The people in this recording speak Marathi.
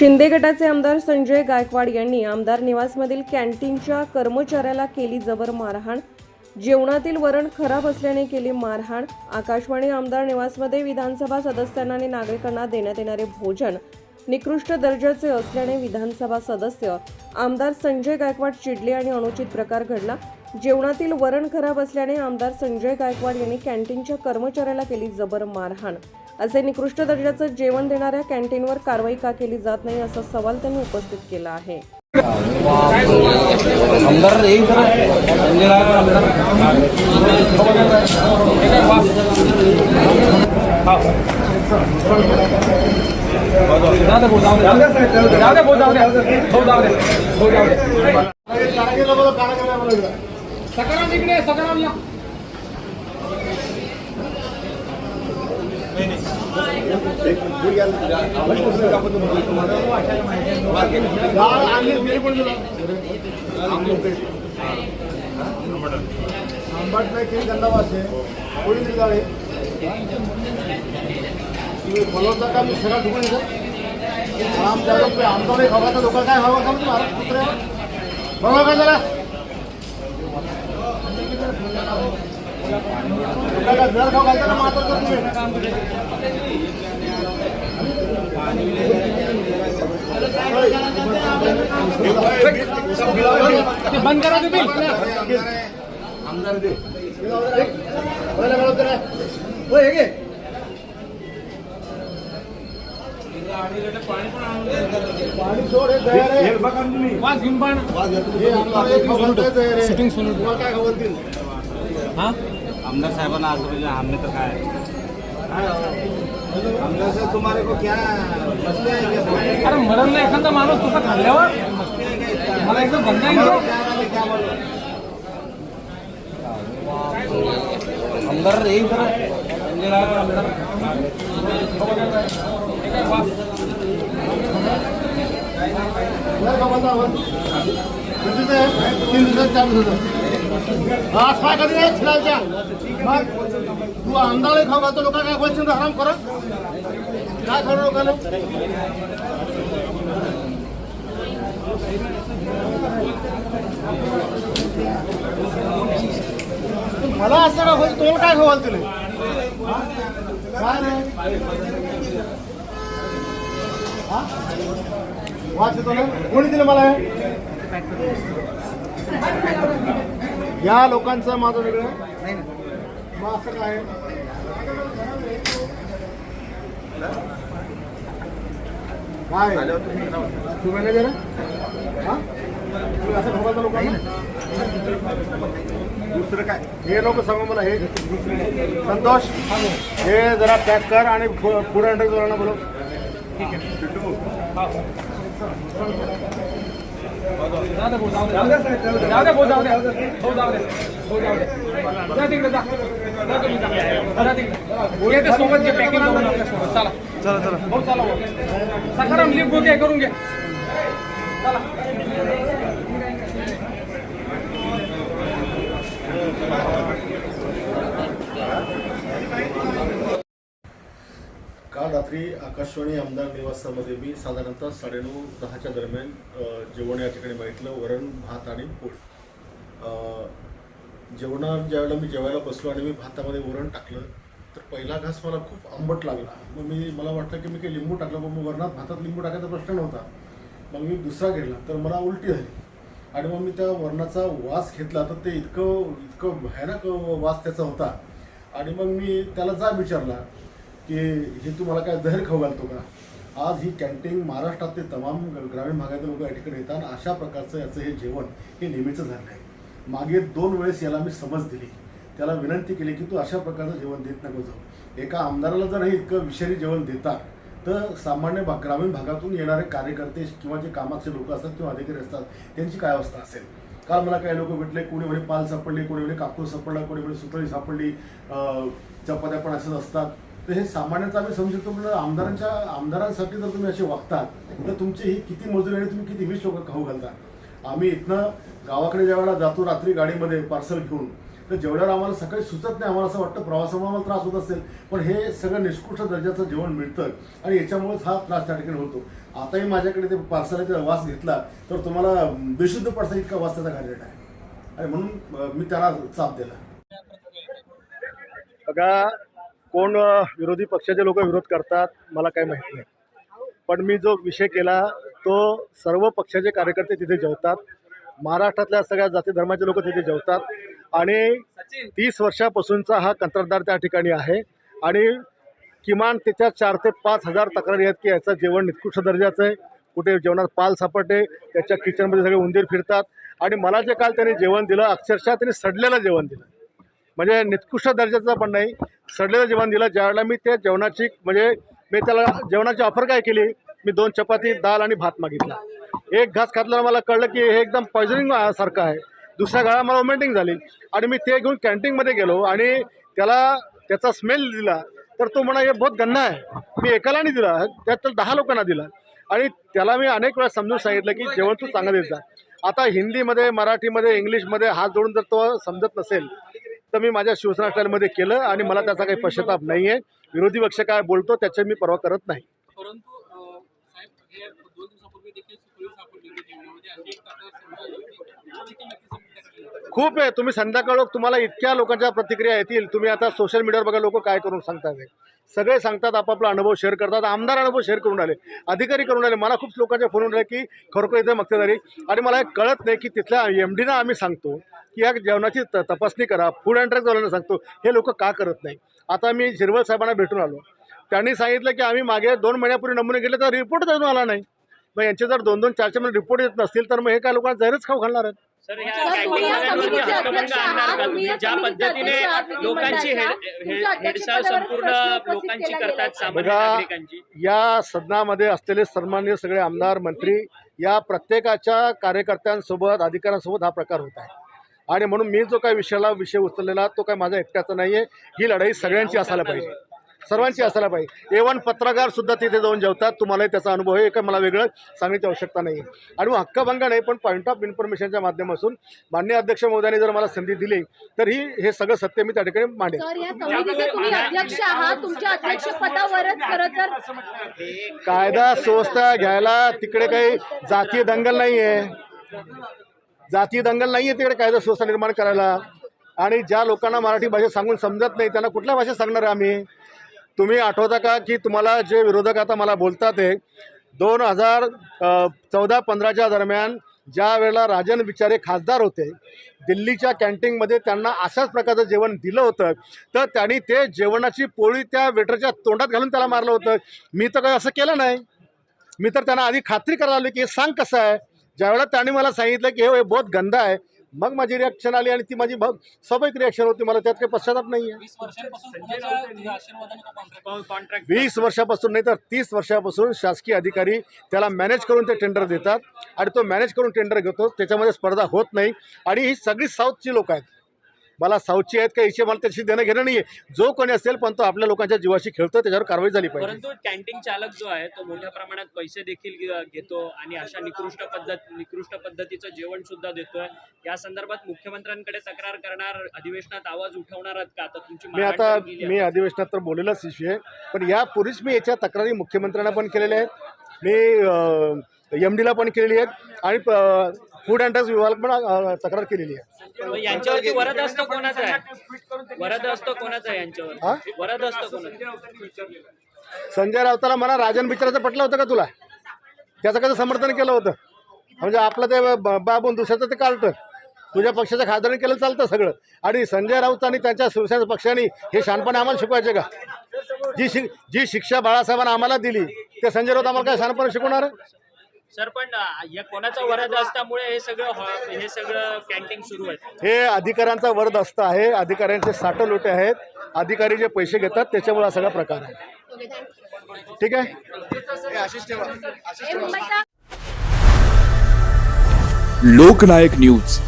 शिंदे गटाचे आमदार संजय गायकवाड यांनी आमदार निवासमधील कॅन्टीनच्या कर्मचाऱ्याला केली जबर मारहाण. जेवणातील वरण खराब असल्याने केली मारहाण. आकाशवाणी आमदार निवासमध्ये विधानसभा सदस्यांना आणि नागरिकांना देण्यात येणारे भोजन निकृष्ट दर्जाचे असल्याने विधानसभा सदस्य आमदार संजय गायकवाड चिडले आणि अनुचित प्रकार घडला. जेवणातील वरण खराब असल्याने आमदार संजय गायकवाड यांनी कॅन्टीनच्या कर्मचाऱ्याला केली जबर मारहाण. असे निकृष्ट दर्जाचं जेवण देणाऱ्या कॅन्टीनवर कारवाई का केली जात नाही असा सवाल त्यांनी उपस्थित केला आहे. एक सकाराम इकडे सकाराम या. आंबाट नाही केली गंदा वास आहे. कोणी तरी जाळे तुम्ही बोलवता का? मी सगळा येतो. आमच्या लोक आमचा नाही खावा तर लोक काय हवा का तुम्हाला? बघा का जरा लोकांना जर खाऊ घालता का मात्र तुम्ही बंद करा तुम्ही. आमदार दे पाणी सोड हे तयार आहे. वास घेऊन पण आहे. तुम्हाला काय घालतील हा? आमदार साहेबांना असं म्हणजे आमने तर काय? आमदार साहेब तुम्हाला को क्या मस्ती आहे क्या? अरे मरण नाही एखादा माणूस तसा खाल्ल्यावर? मला एकदम बंद क्या बोलो? खाऊ घालता आपण कितीचं आहे तीन दिवसात चार दिवसाचं हा काय कधी आहे फिरायच्या मग तू आमदार खाऊ घालतो लोक काय बोलशील आराम करा काय खरं लोकांना मला असं का होईल तुम्हाला काय खवाल तुला काय नाही हा? वाच येतो ना कोणी दिलं मला हे? या लोकांचं माझं वेगळं आहे. मग असं काय? आहे? काय तू मॅनेजर आहे? हा? तुम्ही असं खवालता लोकांना? दुसरं काय? हे लोक सांगू मला हे संतोष हे जरा पॅक कर आणि फूड ड्रग्स बोलव. जाऊ दे सोबत घे पॅकिंग करून आपल्या चला चला चला भाऊ चला सकाराम घे करून घे चला काल रात्री आकाशवाणी आमदार निवासामध्ये मी साधारणतः साडेनऊ दहाच्या दरम्यान जेवण या ठिकाणी मागितलं वरण भात आणि पोळ. जेवणा जेवणात ज्यावेळेला मी जेवायला बसलो आणि मी भातामध्ये वरण टाकलं तर पहिला घास मला खूप आंबट लागला. मग मी मला वाटलं की मी काही लिंबू टाकलं मग वरणात भातात लिंबू टाकायचा प्रश्न नव्हता. मग मी दुसरा घेतला तर मला उलटी झाली. आणि मग मी त्या वरणाचा वास घेतला तर ते इतकं इतकं भयानक वास त्याचा होता. आणि मग मी त्याला जा विचारला की हे तू मला काय जहर खाऊ घालतो का? आज ही कॅन्टीन महाराष्ट्रातले तमाम ग्रामीण भागातील लोक या ठिकाणी येतात अशा प्रकारचं याचं हे जेवण हे नेहमीचं झालं आहे मागे दोन वेळेस याला मी समज दिली. त्याला विनंती केली की तू अशा प्रकारचं जेवण देत नको जाऊ. एका आमदाराला जर हे इतकं विषारी जेवण देतात तर सामान्य भा ग्रामीण भागातून येणारे कार्यकर्ते किंवा जे कामाचे लोक असतात किंवा अधिकारी असतात त्यांची काय अवस्था असेल? काल मला काही लोक भेटले कोणी म्हणे पाल सापडली कोणी म्हणे कापूर सापडला कोणी म्हणे सुतळी सापडली चपात्या पण असंच असतात. तर हे सामान्यतः आम्ही समजू शकतो म्हणजे आमदारांच्या आमदारांसाठी जर तुम्ही असे वागतात तर तुमची ही किती मजुरी आणि तुम्ही किती वीस लोक खाऊ घालता? आम्ही इथनं गावाकडे ज्या वेळेला जातो रात्री गाडीमध्ये पार्सल घेऊन तर जेवढ्यावर आम्हाला सकाळी सुचत नाही आम्हाला असं वाटतं प्रवासामुळे आम्हाला त्रास होत असेल पण हे सगळं निष्कृष्ट दर्जाचं जेवण मिळतं आणि याच्यामुळेच हा त्रास त्या ठिकाणी होतो. आताही माझ्याकडे ते पार्सलाचा वास घेतला तर तुम्हाला बेशुद्ध पडसा इतका वास त्याचा घालेला आहे. आणि म्हणून मी त्याला चाप दिला. बघा कोण विरोधी पक्षाचे लोक विरोध करतात मला काही माहीत नाही. पण मी जो विषय केला तो सर्व पक्षाचे कार्यकर्ते तिथे जेवतात. महाराष्ट्रातल्या सगळ्या जाती धर्माचे लोक तिथे जेवतात. आणि तीस वर्षापासूनचा हा कंत्राटदार त्या ठिकाणी आहे. आणि किमान त्याच्या चार ते पाच हजार तक्रारी आहेत की याचं जेवण निकृष्ट दर्जाचं आहे. कुठे जेवणात पाल सापडते त्याच्या किचनमध्ये सगळे उंदीर फिरतात. आणि मला जे काल त्याने जेवण दिलं अक्षरशः त्यांनी सडलेलं जेवण दिलं. म्हणजे निकृष्ट दर्जाचं पण नाही. सडलेलं जेवण दिलं ज्यावेळेला मी त्या जेवणाची म्हणजे मी त्याला जेवणाची ऑफर काय केली? मी दोन चपाती दाल आणि भात मागितला. एक घास खातल्यावर मला कळलं की हे एकदम पॉयझनिंग सारखं आहे. दुसऱ्या गाळा मला वॉमिटिंग झाली. आणि मी ते घेऊन कॅन्टीनमध्ये गेलो आणि त्याला त्याचा स्मेल दिला. तर तो म्हणा हे बहुत गन्ना आहे. मी एकाला नाही दिला. त्यात तर दहा लोकांना दिला. आणि त्याला मी अनेक वेळा समजून सांगितलं की जेवण तू चांगलं देत जा. आता हिंदीमध्ये मराठीमध्ये इंग्लिशमध्ये हात जोडून जर तो समजत नसेल तर मी माझ्या शिवसेना स्टाईलमध्ये केलं आणि मला त्याचा काही पश्चाताप नाही आहे. विरोधी पक्ष काय बोलतो त्याची मी पर्वा करत नाही. खूप आहे. तुम्ही संध्याकाळ तुम्हाला इतक्या लोकांच्या प्रतिक्रिया येतील. तुम्ही आता सोशल मीडियावर बघा लोक काय करून सांगतात. सगळे सांगतात आपापला अनुभव शेअर करतात. आमदार अनुभव शेअर करून आले अधिकारी करून आले मला खूप लोकांच्या फोन आले की खरोखर इथे मक्तेदारी. आणि मला कळत नाही की तिथल्या एम डीना आम्ही सांगतो. की या जेवणाची त तपासणी करा. फूड अँड ड्रग्ज वाल्यांना सांगतो हे लोक का करत नाही? आता मी शिरवळ साहेबांना भेटून आलो. त्यांनी सांगितलं की आम्ही मागे दोन महिन्यापूर्वी नमुने गेले तर रिपोर्ट अजून आला नाही. मग यांचे जर दोन दोन चार चार महिने रिपोर्ट येत नसतील तर मग हे काय लोकांना जहरच खाऊ घालणार आहेत? ज्या पद्धतीने लोकांची संपूर्ण लोकांची करतात बघा, या सदनामध्ये असलेले सन्मान्य सगळे आमदार मंत्री या प्रत्येकाच्या कार्यकर्त्यांसोबत अधिकाऱ्यांसोबत हा प्रकार होत आहे. आणि म्हणून मी जो काय विषयाला विषय उचललेला तो काय माझा एकट्याचा नाही आहे ही लढाई सगळ्यांची असायला पाहिजे. सर्वांची असायला पाहिजे. एवन पत्रकार सुद्धा तिथे जाऊन जेवतात तुम्हालाही त्याचा अनुभव आहे. काय मला वेगळं सांगण्याची आवश्यकता नाही आहे आणि मग हक्कभंग नाही पण पॉईंट ऑफ इन्फॉर्मेशनच्या माध्यमातून मान्य अध्यक्ष महोदयांनी जर मला संधी दिली तर ही हे सगळं सत्य मी त्या ठिकाणी तर कायदा सुव्यवस्था घ्यायला तिकडे काही जातीय दंगल नाही आहे जातीय दंगल नाही आहे तिकडे कायदा सुव्यवस्था निर्माण करायला. आणि ज्या लोकांना मराठी भाषा सांगून समजत नाही त्यांना कुठल्या भाषेत सांगणार आहे आम्ही? तुम्ही आठवता का की तुम्हाला जे विरोधक आता मला बोलतात आहे दोन हजार चौदा पंधराच्या दरम्यान ज्या वेळेला राजन बिचारे खासदार होते दिल्लीच्या कॅन्टीनमध्ये त्यांना अशाच प्रकारचं जेवण दिलं होतं तर त्यांनी ते जेवणाची पोळी त्या वेटरच्या तोंडात घालून त्याला मारलं होतं. मी तर काही असं केलं नाही. मी तर त्यांना आधी खात्री करायला आली की हे सांग कसं आहे? ज्यावेळेला त्यांनी मला सांगितलं की हे बहुत गंदा आहे मग माझी रिॲक्शन आली आणि ती माझी भ- स्वाभाविक रिॲक्शन होती. मला त्यात काही पश्चाताप नाही आहे. वीस वर्षापासून नाही तर तीस वर्षापासून शासकीय अधिकारी त्याला मॅनेज करून ते टेंडर देतात. आणि तो मॅनेज करून टेंडर घेतो. त्याच्यामध्ये स्पर्धा होत नाही. आणि ही सगळी साऊथची लोक आहेत. मला साऊथची आहेत का हिशे मला त्याशी देणं घेणं नाही आहे जो कोणी असेल पण तो आपल्या लोकांच्या जीवाशी खेळतो त्याच्यावर कारवाई झाली पाहिजे. परंतु कॅन्टीन चालक जो आहे तो मोठ्या प्रमाणात पैसे देखील घेतो आणि अशा निकृष्ट पद्धत निकृष्ट पद्धतीचं जेवण सुद्धा देतोय. या संदर्भात मुख्यमंत्र्यांकडे तक्रार करणार अधिवेशनात आवाज उठवणार आहात का? आता तुमची मी आता. मी अधिवेशनात तर बोललेलाच विषय आहे. पण यापूर्वीच मी याच्या तक्रारी मुख्यमंत्र्यांना पण केलेल्या आहेत. मी एम डीला पण केलेली आहेत आणि फूड अँड ड्रग्ज विभाग पण तक्रार केलेली आहे. मग यांच्यावरती वरद हस्त कोणाचं आहे? वरद हस्त कोणाचं आहे? यांच्यावर? वरद हस्त कोणाचं संजय राऊताला मला राजन बिचाराचं पटलं होतं का तुला? त्याचं कसं समर्थन केलं होतं? म्हणजे आपलं ते बाबून दुसऱ्याचं ते काढतं तुझ्या पक्षाच्या खासदारांनी केलं चालतं सगळं. आणि संजय राऊत आणि त्यांच्या शिवसेना पक्षाने हे शहाणपणे आम्हाला शिकवायचे का? जी शिक जी शिक्षा बाळासाहेबांना आम्हाला दिली ते संजय राऊत आम्हाला काय शहाणपणे शिकवणार? सर पण या कोणाचा वरद हस्तामुळे हे सगळं हॉ- सगळं कॅन्टीन सुरू आहे. हे अधिकाऱ्यांचा वरद असतं आहे अधिकाऱ्यांचे साठं लोटे आहेत अधिकारी जे पैसे घेतात त्याच्यामुळे हा सगळा प्रकार आहे. ठीक आहे? लोकनायक न्यूज.